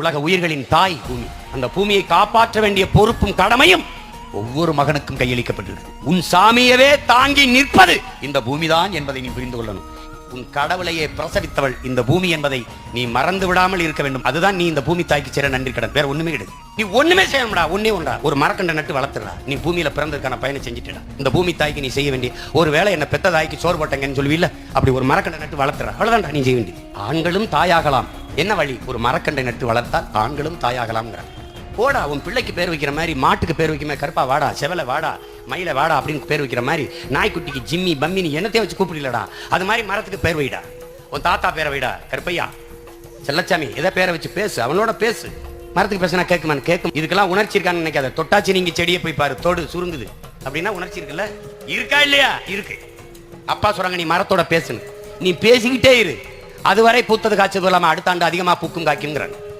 உலக உயிர்களின் தாய் பூமி. அந்த பூமியை காப்பாற்ற வேண்டிய பொறுப்பும் கடமையும் ஒவ்வொரு மகனுக்கும் கையளிக்கப்பட்டிருக்கு உன் சாமியவே தாங்கி நிற்பது இந்த பூமிதான் என்பதை நீ புரிந்து கொள்ளணும். உன் கடவுளையே பிரசவித்தவள் இந்த பூமி என்பதை நீ மறந்து விடாமல் இருக்க வேண்டும். அதுதான் நீ இந்த பூமி தாய்க்கு சேர நன்றி கடன். வேற ஒண்ணுமே கிடையாது. நீ ஒண்ணுமே செய்யணும்டா ஒண்ணே ஒன்றா. ஒரு மரக்கண்டை நட்டு வளர்த்துடா நீ பூமியில பிறந்ததுக்கான பயணம் செஞ்சுட்டுடா. இந்த பூமி தாய்க்கு நீ செய்ய வேண்டிய ஒரு வேளை என்ன பெத்த தாய்க்கு சோறு போட்டங்கன்னு சொல்லுவீல்ல? அப்படி ஒரு மரக்கண்டை நட்டு வளர்த்துடா அவ்வளவுதான்டா நீ செய்ய வேண்டியது. ஆண்களும் தாயாகலாம். என்ன வழி? ஒரு மரக்கண்டை நட்டு வளர்த்தால் ஆண்களும் தாயாகலாம்ங்கிறான் போடா உன் பிள்ளைக்கு பேர் வைக்கிற மாதிரி மாட்டுக்கு பேர் வைக்கிற மாதிரி கருப்பா வாடா செவலை வாடா மயில வாடா அப்படின்னு பேர் வைக்கிற மாதிரி நாய்க்குட்டிக்கு ஜிம்மி பம்மினி என்னத்தையும் வச்சு கூப்பிடலடா. அது மாதிரி மரத்துக்கு பேர் வைடா. உன் தாத்தா பேரை வைடா கருப்பையா. செல்லச்சாமி எதை பேரை வச்சு பேசு? அவனோட பேசு. மரத்துக்கு பேசினா கேட்குமான்னு கேட்கும். இதுக்கெல்லாம் உணர்ச்சி இருக்கான்னு நினைக்காத. தொட்டாச்சி நீங்க செடியை போய் பாரு தோடு சுருங்குது. அப்படின்னா உணர்ச்சி இருக்குல்ல? இருக்கா இல்லையா? இருக்கு. அப்பா சொல்றாங்க நீ மரத்தோட பேசுன்னு. நீ பேசிக்கிட்டே இரு. அதுவரை பூத்தது காய்ச்சது இல்லாமல் அடுத்த ஆண்டு அதிகமாக பூக்கும் காய்க்குங்கிறாங்க